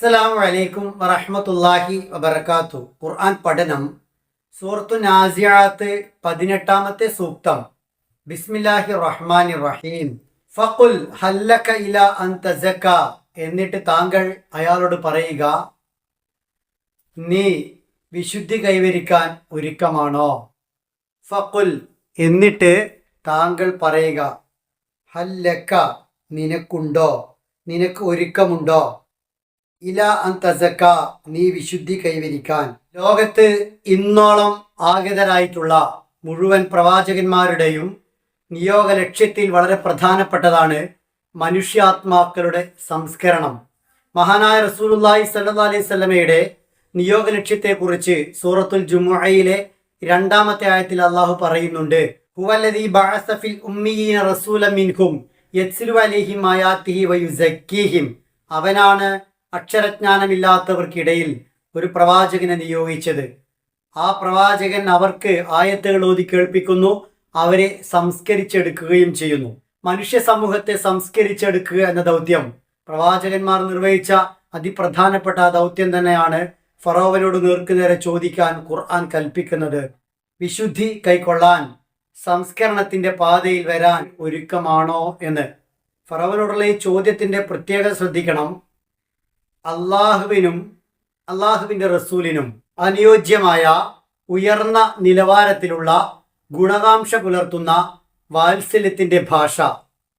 അസ്സലാമു അലൈക്കും വറഹ്മത്തുള്ളാഹി വബർക്കാത്തു ഖുർആൻ പഠനം സൂറത്തു നാസിയാത്ത് പതിനെട്ടാമത്തെ സൂക്തം. ബിസ്മില്ലാഹി റഹ്മാനി റഹീം. ഫഖുൽ ഹല്ലക ഇല അൻ തസക്ക എന്നിട്ട് താങ്കൾ അയാളോട് പറയുക നീ വിശുദ്ധി കൈവരിക്കാൻ ഒരുക്കമാണോ? ഫഖുൽ എന്നിട്ട് താങ്കൾ പറയുക ഹല്ലക്ക നിനക്കുണ്ടോ? നിനക്ക് ഒരുക്കമുണ്ടോ? ഇല അന്തസക്ക നീ വിശുദ്ധി കൈവരിക്കാൻ. ലോകത്ത് ഇന്നോളം ആഗതരായിട്ടുള്ള മുഴുവൻ പ്രവാചകന്മാരുടെയും നിയോഗ ലക്ഷ്യത്തിൽ വളരെ പ്രധാനപ്പെട്ടതാണ് മനുഷ്യാത്മാക്കളുടെ സംസ്കരണം. മഹാനായ റസൂലുള്ളാഹി സല്ലല്ലാഹു അലൈഹി സ്വലമയുടെ നിയോഗ ലക്ഷ്യത്തെക്കുറിച്ച് സൂറത്തുൽ ജുമുഅയിലെ രണ്ടാമത്തെ ആയത്തിൽ അള്ളാഹു പറയുന്നുണ്ട് ഹുവല്ലദീ റസൂലൻ മിൻഹും അവനാണ് അക്ഷരജ്ഞാനമില്ലാത്തവർക്കിടയിൽ ഒരു പ്രവാചകനെ നിയോഗിച്ചത്. ആ പ്രവാചകൻ അവർക്ക് ആയത്തുകൾ ഓതി കേൾപ്പിക്കുന്നു അവരെ സംസ്കരിച്ചെടുക്കുകയും ചെയ്യുന്നു. മനുഷ്യ സമൂഹത്തെ സംസ്കരിച്ചെടുക്കുക എന്ന ദൗത്യം. പ്രവാചകന്മാർ നിർവഹിച്ച അതിപ്രധാനപ്പെട്ട ദൗത്യം തന്നെയാണ് ഫറോവനോട് നേർക്കുനേരെ ചോദിക്കാൻ ഖുർആൻ കൽപ്പിക്കുന്നത്. വിശുദ്ധി കൈക്കൊള്ളാൻ സംസ്കരണത്തിന്റെ പാതയിൽ വരാൻ ഒരുക്കമാണോ എന്ന്. ഫറോവനോടുള്ള ഈ ചോദ്യത്തിന്റെ പ്രത്യേകത ശ്രദ്ധിക്കണം. അള്ളാഹുവിനും അള്ളാഹുവിന്റെ റസൂലിനും അനുയോജ്യമായ ഉയർന്ന നിലവാരത്തിലുള്ള ഗുണകാംക്ഷ പുലർത്തുന്ന വാത്സല്യത്തിന്റെ ഭാഷ.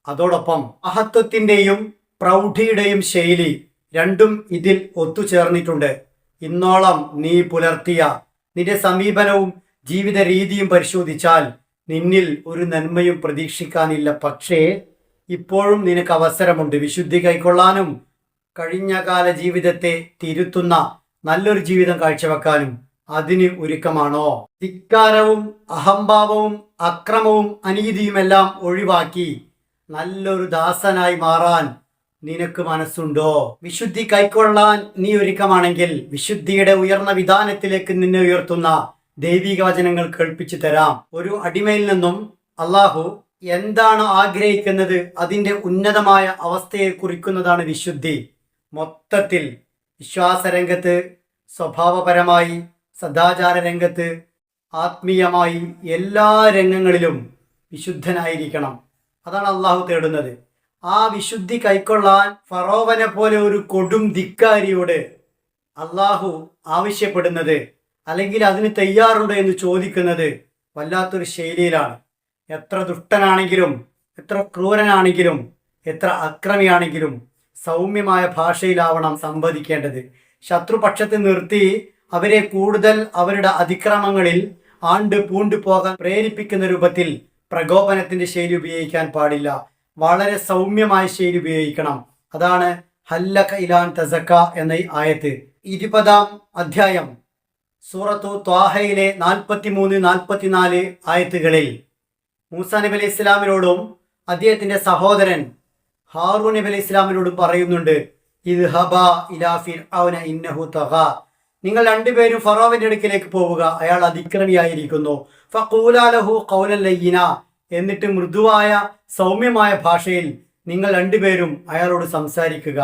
അതോടൊപ്പം മഹത്വത്തിന്റെയും പ്രൗഢിയുടെയും ശൈലി രണ്ടും ഇതിൽ ഒത്തുചേർന്നിട്ടുണ്ട്. ഇന്നോളം നീ പുലർത്തിയ നിന്റെ സമീപനവും ജീവിത രീതിയും പരിശോധിച്ചാൽ നിന്നിൽ ഒരു നന്മയും പ്രതീക്ഷിക്കാനില്ല. പക്ഷേ ഇപ്പോഴും നിനക്ക് അവസരമുണ്ട്. വിശുദ്ധി കൈക്കൊള്ളാനും കഴിഞ്ഞ കാല ജീവിതത്തെ തിരുത്തുന്ന നല്ലൊരു ജീവിതം കാഴ്ചവെക്കാനും അതിന് ഒരുക്കമാണോ? ധിക്കാരവും അഹംഭാവവും അക്രമവും അനീതിയുമെല്ലാം ഒഴിവാക്കി നല്ലൊരു ദാസനായി മാറാൻ നിനക്ക് മനസ്സുണ്ടോ? വിശുദ്ധി കൈക്കൊള്ളാൻ നീ ഒരുക്കമാണെങ്കിൽ വിശുദ്ധിയുടെ ഉയർന്ന വിധാനത്തിലേക്ക് നിന്നെ ഉയർത്തുന്ന ദൈവിക വചനങ്ങൾ കേൾപ്പിച്ചു തരാം. ഒരു അടിമയിൽ നിന്നും അള്ളാഹു എന്താണ് ആഗ്രഹിക്കുന്നത്? അതിന്റെ ഉന്നതമായ അവസ്ഥയെ കുറിക്കുന്നതാണ് വിശുദ്ധി. മൊത്തത്തിൽ വിശ്വാസരംഗത്ത് സ്വഭാവപരമായി സദാചാര രംഗത്ത് ആത്മീയമായി എല്ലാ രംഗങ്ങളിലും വിശുദ്ധനായിരിക്കണം. അതാണ് അള്ളാഹു തേടുന്നത്. ആ വിശുദ്ധി കൈക്കൊള്ളാൻ ഫറോവനെ പോലെ ഒരു കൊടും ധിക്കാരിയോട് അള്ളാഹു ആവശ്യപ്പെടുന്നത് അല്ലെങ്കിൽ അതിന് തയ്യാറുണ്ടോ എന്ന് ചോദിക്കുന്നത് വല്ലാത്തൊരു ശൈലിയിലാണ്. എത്ര ദുഷ്ടനാണെങ്കിലും എത്ര ക്രൂരനാണെങ്കിലും എത്ര അക്രമിയാണെങ്കിലും സൗമ്യമായ ഭാഷയിലാവണം സംവദിക്കേണ്ടത്. ശത്രുപക്ഷത്ത് നിർത്തി അവരെ കൂടുതൽ അവരുടെ അതിക്രമങ്ങളിൽ ആണ്ട് പൂണ്ടു പോകാൻ പ്രേരിപ്പിക്കുന്ന രൂപത്തിൽ പ്രകോപനത്തിന്റെ ശൈലി ഉപയോഗിക്കാൻ പാടില്ല. വളരെ സൗമ്യമായ ശൈലി ഉപയോഗിക്കണം. അതാണ് ഹല്ലഖ ഇലാൻ തസക്ക എന്ന ആയത്ത്. ഇരുപതാം അധ്യായം. സൂറത്തു ത്വാഹയിലെ നാൽപ്പത്തി മൂന്ന് നാൽപ്പത്തിനാല് ആയത്തുകളിൽ മൂസ നബി അലൈഹി ഇസ്ലാമിനോടും അദ്ദേഹത്തിന്റെ സഹോദരൻ ഹാറൂൻ നബി അലൈഹി ഇസ്ലാമിനോടും പറയുന്നുണ്ട് ഇത് ഹബ ഇലാ അവന ഇന്നഹു തഹ നിങ്ങൾ രണ്ടുപേരും ഫറോവിന്റെ അടുക്കിലേക്ക് പോവുക അയാൾ അതിക്രമിയായിരിക്കുന്നു ഫൂലാലഹു കൗലല്ലയ്യന ലയ്യിന എന്നിട്ട് മൃദുവായ സൗമ്യമായ ഭാഷയിൽ നിങ്ങൾ രണ്ടുപേരും അയാളോട് സംസാരിക്കുക.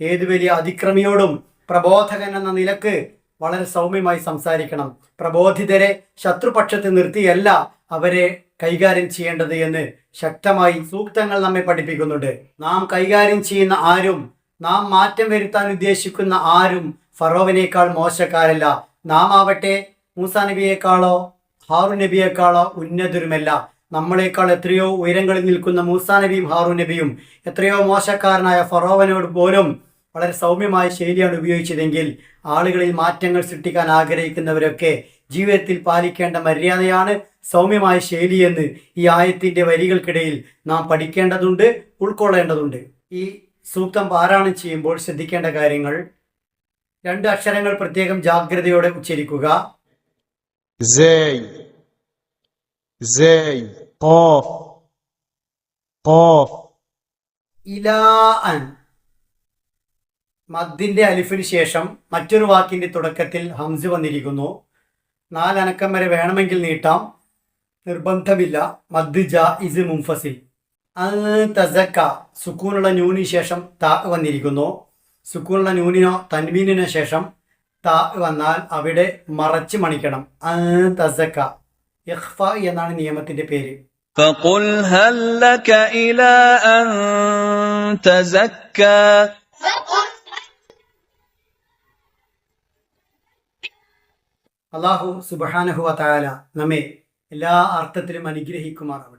ഏതു വലിയ അതിക്രമിയോടും പ്രബോധകൻ എന്ന നിലയ്ക്ക് വളരെ സൗമ്യമായി സംസാരിക്കണം. പ്രബോധിതരെ ശത്രുപക്ഷത്ത് നിർത്തിയല്ല അവരെ കൈകാര്യം ചെയ്യേണ്ടത് എന്ന് ശക്തമായി സൂക്തങ്ങൾ നമ്മെ പഠിപ്പിക്കുന്നുണ്ട്. നാം കൈകാര്യം ചെയ്യുന്ന ആരും നാം മാറ്റം വരുത്താൻ ഉദ്ദേശിക്കുന്ന ആരും ഫറോവിനേക്കാൾ മോശക്കാരല്ല. നാം ആവട്ടെ മൂസ നബിയേക്കാളോ ഹാറു നബിയേക്കാളോ ഉന്നതരുമല്ല. നമ്മളെക്കാൾ എത്രയോ ഉയരങ്ങളിൽ നിൽക്കുന്ന മൂസ നബിയും ഹാറു നബിയും എത്രയോ മോശക്കാരനായ ഫറോവനോട് പോലും വളരെ സൗമ്യമായ ശൈലിയാണ് ഉപയോഗിച്ചതെങ്കിൽ ആളുകളിൽ മാറ്റങ്ങൾ സൃഷ്ടിക്കാൻ ആഗ്രഹിക്കുന്നവരൊക്കെ ജീവിതത്തിൽ പാലിക്കേണ്ട മര്യാദയാണ് സൗമ്യമായ ശൈലിയെന്ന് ഈ ആയത്തിന്റെ വരികൾക്കിടയിൽ നാം പഠിക്കേണ്ടതുണ്ട് ഉൾക്കൊള്ളേണ്ടതുണ്ട്. ഈ സൂക്തം പാരായണം ചെയ്യുമ്പോൾ ശ്രദ്ധിക്കേണ്ട കാര്യങ്ങൾ. രണ്ട് അക്ഷരങ്ങൾ പ്രത്യേകം ജാഗ്രതയോടെ ഉച്ചരിക്കുക. മദ്ദിന്റെ അലിഫിന് ശേഷം മറ്റൊരു വാക്കിന്റെ തുടക്കത്തിൽ ഹംസ് വന്നിരിക്കുന്നു. നാലനക്കം വരെ വേണമെങ്കിൽ നീട്ടാം. നിർബന്ധമില്ല മദ് ജാ ഇസ് മുംഫസിൽ അത് തസക്ക സുക്കൂനുള്ള ന്യൂന് ശേഷം താ വന്നിരിക്കുന്നു സുക്കൂണുള്ള നൂനിനോ തൻവീനിനോ ശേഷം ത വന്നാൽ അവിടെ മറച്ച് മണിക്കണം ആ, തസക്ക ഇഖ്ഫ എന്നാണ് നിയമത്തിന്റെ പേര് فقل هل لك إلى أن تزكى അള്ളാഹു സുബഹാനഹു വതാല നമ്മെ എല്ലാ അർത്ഥത്തിലും അനുഗ്രഹിക്കുമാറാവട്ടെ.